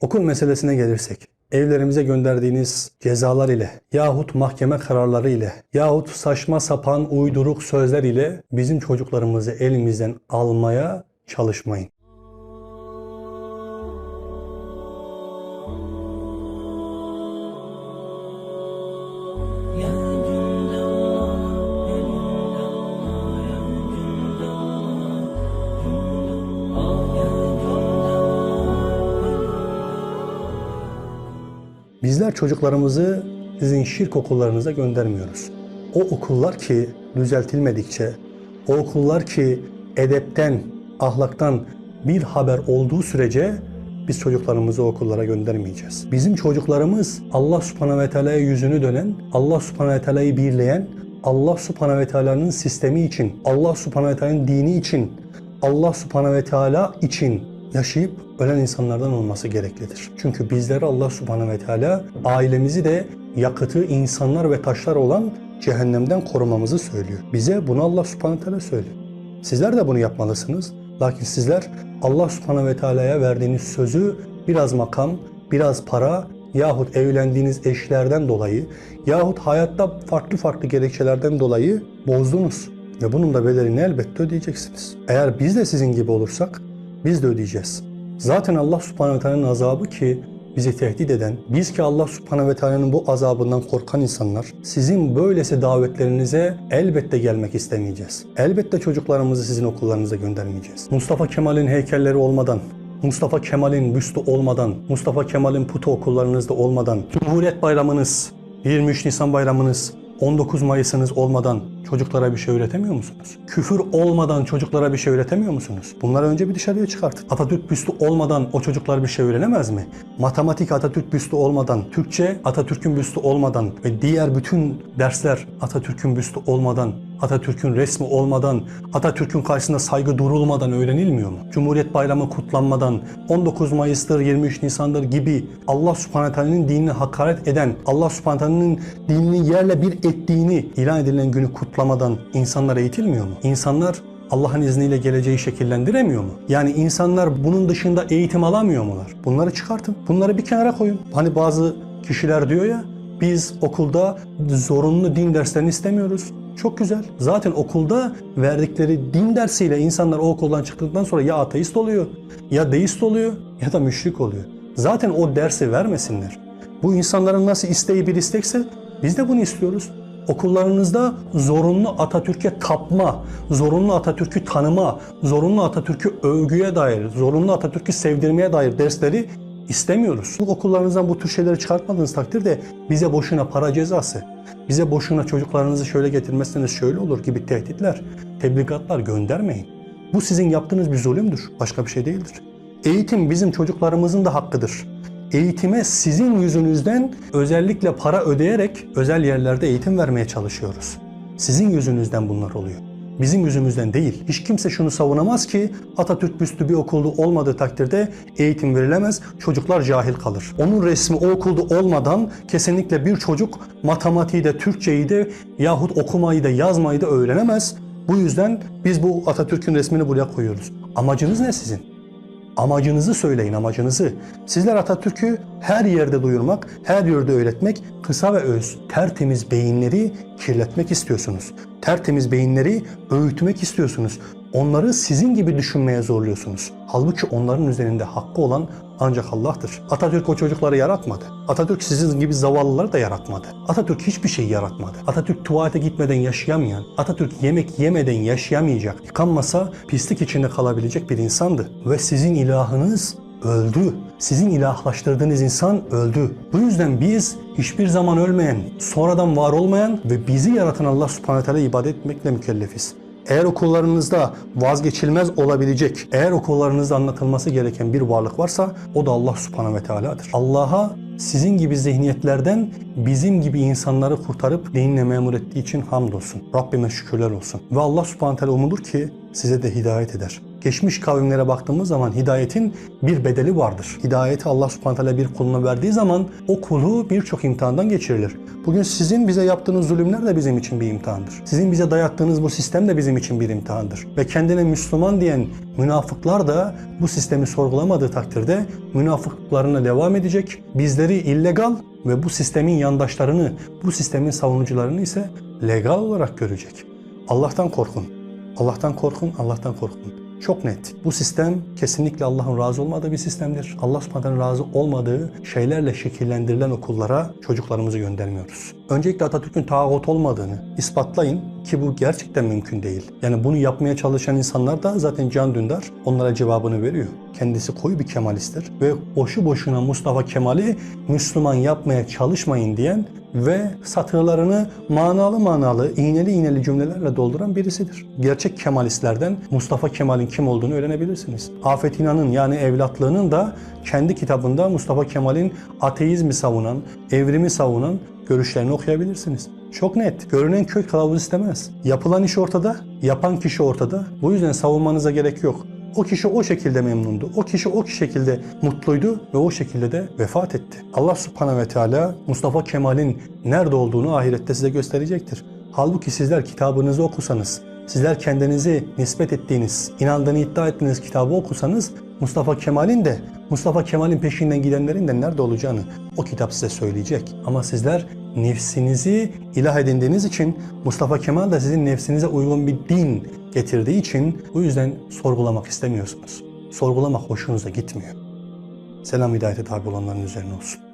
Okul meselesine gelirsek, evlerimize gönderdiğiniz cezalar ile yahut mahkeme kararları ile yahut saçma sapan uyduruk sözler ile bizim çocuklarımızı elimizden almaya çalışmayın. Bizler çocuklarımızı sizin şirk okullarınıza göndermiyoruz. O okullar ki düzeltilmedikçe, o okullar ki edepten, ahlaktan bir haber olduğu sürece biz çocuklarımızı okullara göndermeyeceğiz. Bizim çocuklarımız Allah subhanahu ve teala'ya yüzünü dönen, Allah subhanahu ve teala'yı birleyen, Allah subhanahu ve teala'nın sistemi için, Allah subhanahu ve teala'nın dini için, Allah subhanahu ve teala için yaşayıp ölen insanlardan olması gereklidir. Çünkü bizleri Allah subhanahu ve teala ailemizi de yakıtı insanlar ve taşlar olan cehennemden korumamızı söylüyor. Bize bunu Allah subhanahu teala söylüyor. Sizler de bunu yapmalısınız. Lakin sizler Allah subhanahu ve teala'ya verdiğiniz sözü biraz makam, biraz para yahut evlendiğiniz eşlerden dolayı yahut hayatta farklı farklı gerekçelerden dolayı bozdunuz. Ve bunun da bedelini elbette ödeyeceksiniz. Eğer biz de sizin gibi olursak biz de ödeyeceğiz. Zaten Allah subhanahu ve teala'nın azabı ki bizi tehdit eden, biz ki Allah subhanahu ve teala'nın bu azabından korkan insanlar, sizin böylesi davetlerinize elbette gelmek istemeyeceğiz. Elbette çocuklarımızı sizin okullarınıza göndermeyeceğiz. Mustafa Kemal'in heykelleri olmadan, Mustafa Kemal'in büstü olmadan, Mustafa Kemal'in putu okullarınızda olmadan, Cumhuriyet Bayramınız, 23 Nisan Bayramınız, 19 Mayıs'ınız olmadan çocuklara bir şey öğretemiyor musunuz? Küfür olmadan çocuklara bir şey öğretemiyor musunuz? Bunları önce bir dışarıya çıkartın. Atatürk büstü olmadan o çocuklar bir şey öğrenemez mi? Matematik Atatürk büstü olmadan, Türkçe Atatürk'ün büstü olmadan ve diğer bütün dersler Atatürk'ün büstü olmadan, Atatürk'ün resmi olmadan, Atatürk'ün karşısında saygı durulmadan öğrenilmiyor mu? Cumhuriyet Bayramı kutlanmadan, 19 Mayıs'tır, 23 Nisan'dır gibi Allah subhanahu dinini hakaret eden, Allah subhanahu dinini yerle bir ettiğini ilan edilen günü kutlamadan insanlar eğitilmiyor mu? İnsanlar Allah'ın izniyle geleceği şekillendiremiyor mu? Yani insanlar bunun dışında eğitim alamıyor mular? Bunları çıkartın. Bunları bir kenara koyun. Hani bazı kişiler diyor ya biz okulda zorunlu din derslerini istemiyoruz. Çok güzel. Zaten okulda verdikleri din dersiyle insanlar o okuldan çıktıktan sonra ya ateist oluyor, ya deist oluyor ya da müşrik oluyor. Zaten o dersi vermesinler. Bu insanların nasıl isteği bir istekse biz de bunu istiyoruz. Okullarınızda zorunlu Atatürk'e tapma, zorunlu Atatürk'ü tanıma, zorunlu Atatürk'ü övgüye dair, zorunlu Atatürk'ü sevdirmeye dair dersleri istemiyoruz. Okullarınızdan bu tür şeyleri çıkartmadığınız takdirde bize boşuna para cezası, bize boşuna çocuklarınızı şöyle getirmezseniz şöyle olur gibi tehditler, tebligatlar göndermeyin. Bu sizin yaptığınız bir zulümdür, başka bir şey değildir. Eğitim bizim çocuklarımızın da hakkıdır. Eğitime sizin yüzünüzden özellikle para ödeyerek özel yerlerde eğitim vermeye çalışıyoruz. Sizin yüzünüzden bunlar oluyor. Bizim yüzümüzden değil. Hiç kimse şunu savunamaz ki Atatürk büstü bir okulda olmadığı takdirde eğitim verilemez, çocuklar cahil kalır. Onun resmi o okulda olmadan kesinlikle bir çocuk matematiği de, Türkçeyi de yahut okumayı da, yazmayı da öğrenemez. Bu yüzden biz bu Atatürk'ün resmini buraya koyuyoruz. Amacınız ne sizin? Amacınızı söyleyin amacınızı. Sizler Atatürk'ü her yerde duyurmak, her yerde öğretmek, kısa ve öz, tertemiz beyinleri kirletmek istiyorsunuz. Tertemiz beyinleri öğütmek istiyorsunuz. Onları sizin gibi düşünmeye zorluyorsunuz. Halbuki onların üzerinde hakkı olan ancak Allah'tır. Atatürk o çocukları yaratmadı. Atatürk sizin gibi zavallıları da yaratmadı. Atatürk hiçbir şey yaratmadı. Atatürk tuvalete gitmeden yaşayamayan, Atatürk yemek yemeden yaşayamayacak, yıkanmasa pislik içinde kalabilecek bir insandı. Ve sizin ilahınız öldü. Sizin ilahlaştırdığınız insan öldü. Bu yüzden biz hiçbir zaman ölmeyen, sonradan var olmayan ve bizi yaratan Allah subhanahu ibadet etmekle mükellefiz. Eğer okullarınızda vazgeçilmez olabilecek, eğer okullarınızda anlatılması gereken bir varlık varsa o da Allah subhanahu ve teala'dır. Allah'a sizin gibi zihniyetlerden bizim gibi insanları kurtarıp dinle memur ettiği için hamdolsun. Rabbime şükürler olsun. Ve Allah subhanahu teala umulur ki size de hidayet eder. geçmiş kavimlere baktığımız zaman hidayetin bir bedeli vardır. Hidayeti Allah subhanahu teala bir kuluna verdiği zaman o kulu birçok imtihandan geçirilir. Bugün sizin bize yaptığınız zulümler de bizim için bir imtihandır. Sizin bize dayattığınız bu sistem de bizim için bir imtihandır. Ve kendine Müslüman diyen münafıklar da bu sistemi sorgulamadığı takdirde münafıklarına devam edecek. Bizleri illegal ve bu sistemin yandaşlarını, bu sistemin savunucularını ise legal olarak görecek. Allah'tan korkun. Allah'tan korkun, Allah'tan korkun. Çok net. Bu sistem kesinlikle Allah'ın razı olmadığı bir sistemdir. Allah subhanahu razı olmadığı şeylerle şekillendirilen okullara çocuklarımızı göndermiyoruz. Öncelikle Atatürk'ün tağut olmadığını ispatlayın ki bu gerçekten mümkün değil. Yani bunu yapmaya çalışan insanlar da zaten Can Dündar onlara cevabını veriyor. Kendisi koyu bir Kemalisttir ve boşu boşuna Mustafa Kemal'i Müslüman yapmaya çalışmayın diyen ve satırlarını manalı manalı, iğneli iğneli cümlelerle dolduran birisidir. Gerçek Kemalistlerden Mustafa Kemal'in kim olduğunu öğrenebilirsiniz. Afet İnan'ın yani evlatlığının da kendi kitabında Mustafa Kemal'in ateizmi savunan, evrimi savunan görüşlerini okuyabilirsiniz. Çok net. Görünen köy kılavuz istemez. Yapılan iş ortada, yapan kişi ortada. Bu yüzden savunmanıza gerek yok. O kişi o şekilde memnundu. O kişi o şekilde mutluydu ve o şekilde de vefat etti. Allah subhanehu ve teala Mustafa Kemal'in nerede olduğunu ahirette size gösterecektir. Halbuki sizler kitabınızı okusanız, sizler kendinizi nispet ettiğiniz, inandığını iddia ettiğiniz kitabı okusanız Mustafa Kemal'in de Mustafa Kemal'in peşinden gidenlerin de nerede olacağını o kitap size söyleyecek. Ama sizler nefsinizi ilah edindiğiniz için Mustafa Kemal de sizin nefsinize uygun bir din getirdiği için bu yüzden sorgulamak istemiyorsunuz. Sorgulamak hoşunuza gitmiyor. Selam hidayete tabi olanların üzerine olsun.